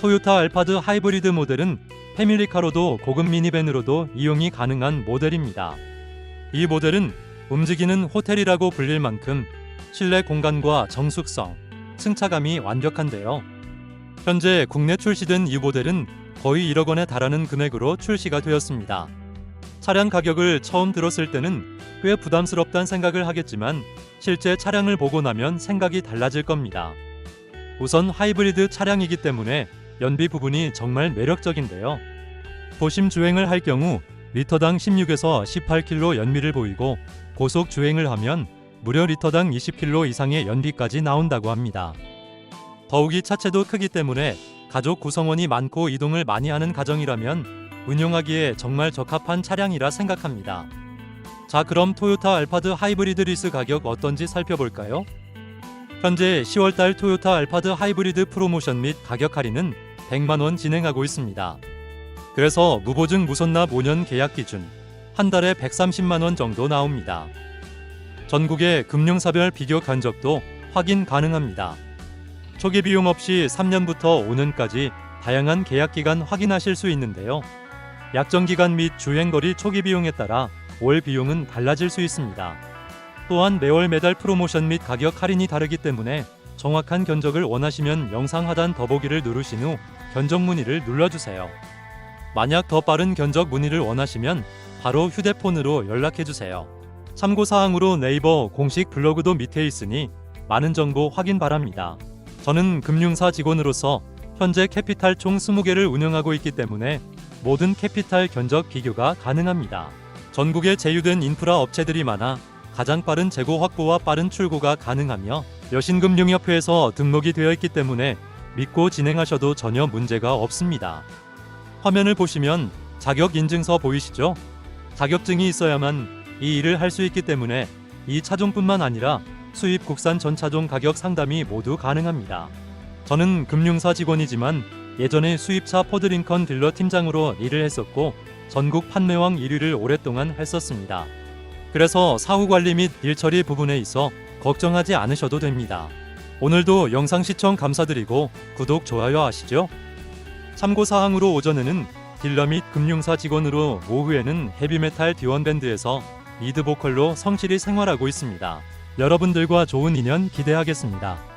토요타 알파드 하이브리드 모델은 패밀리카로도 고급 미니밴으로도 이용이 가능한 모델입니다. 이 모델은 움직이는 호텔이라고 불릴 만큼 실내 공간과 정숙성, 승차감이 완벽한데요. 현재 국내 출시된 이 모델은 거의 1억 원에 달하는 금액으로 출시가 되었습니다. 차량 가격을 처음 들었을 때는 꽤 부담스럽다는 생각을 하겠지만 실제 차량을 보고 나면 생각이 달라질 겁니다. 우선 하이브리드 차량이기 때문에 연비 부분이 정말 매력적인데요. 도심 주행을 할 경우 리터당 16에서 18km 연비를 보이고 고속 주행을 하면 무려 리터당 20km 이상의 연비까지 나온다고 합니다. 더욱이 차체도 크기 때문에 가족 구성원이 많고 이동을 많이 하는 가정이라면 운용하기에 정말 적합한 차량이라 생각합니다. 자, 그럼 토요타 알파드 하이브리드 리스 가격 어떤지 살펴볼까요? 현재 10월달 토요타 알파드 하이브리드 프로모션 및 가격 할인은 100만 원 진행하고 있습니다. 그래서 무보증 무선납 5년 계약 기준 한 달에 130만 원 정도 나옵니다. 전국의 금융사별 비교 견적도 확인 가능합니다. 초기 비용 없이 3년부터 5년까지 다양한 계약 기간 확인하실 수 있는데요. 약정 기간 및 주행거리 초기 비용에 따라 월 비용은 달라질 수 있습니다. 또한 매월 매달 프로모션 및 가격 할인이 다르기 때문에 정확한 견적을 원하시면 영상 하단 더보기를 누르신 후 견적 문의를 눌러주세요. 만약 더 빠른 견적 문의를 원하시면 바로 휴대폰으로 연락해 주세요. 참고 사항으로 네이버 공식 블로그도 밑에 있으니 많은 정보 확인 바랍니다. 저는 금융사 직원으로서 현재 캐피탈 총 20개를 운영하고 있기 때문에 모든 캐피탈 견적 비교가 가능합니다. 전국에 제휴된 인프라 업체들이 많아 가장 빠른 재고 확보와 빠른 출고가 가능하며 여신금융협회에서 등록이 되어 있기 때문에 믿고 진행하셔도 전혀 문제가 없습니다. 화면을 보시면 자격 인증서 보이시죠? 자격증이 있어야만 이 일을 할 수 있기 때문에 이 차종뿐만 아니라 수입 국산 전 차종 가격 상담이 모두 가능합니다. 저는 금융사 직원이지만 예전에 수입차 포드링컨 딜러 팀장으로 일을 했었고 전국 판매왕 1위를 오랫동안 했었습니다. 그래서 사후 관리 및 일 처리 부분에 있어 걱정하지 않으셔도 됩니다. 오늘도 영상 시청 감사드리고 구독, 좋아요 하시죠. 참고 사항으로 오전에는 딜러 및 금융사 직원으로 오후에는 헤비메탈 디원밴드에서 리드 보컬로 성실히 생활하고 있습니다. 여러분들과 좋은 인연 기대하겠습니다.